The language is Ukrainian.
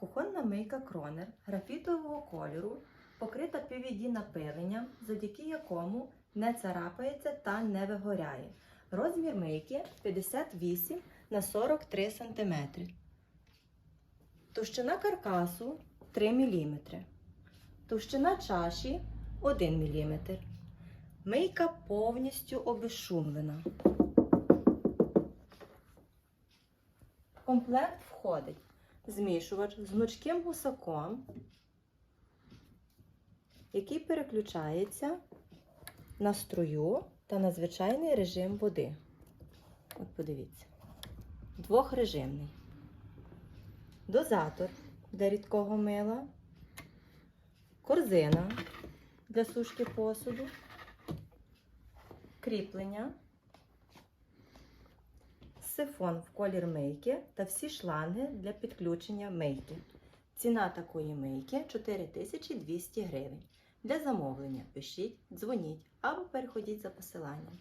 Кухонна мийка Кронер графітового кольору покрита PVD напиленням, завдяки якому не царапається та не вигоряє. Розмір мийки 58 на 43 см. Товщина каркасу 3 мм. Товщина чаші 1 мм. Мийка повністю обезшумлена. В комплект входить змішувач з гнучким гусаком, який переключається на струю та на звичайний режим води. От подивіться. Двохрежимний. Дозатор для рідкого мила, корзина для сушки посуду, кріплення, сифон в колір мийки та всі шланги для підключення мийки. Ціна такої мийки 4200 гривень. Для замовлення пишіть, дзвоніть або переходіть за посиланням.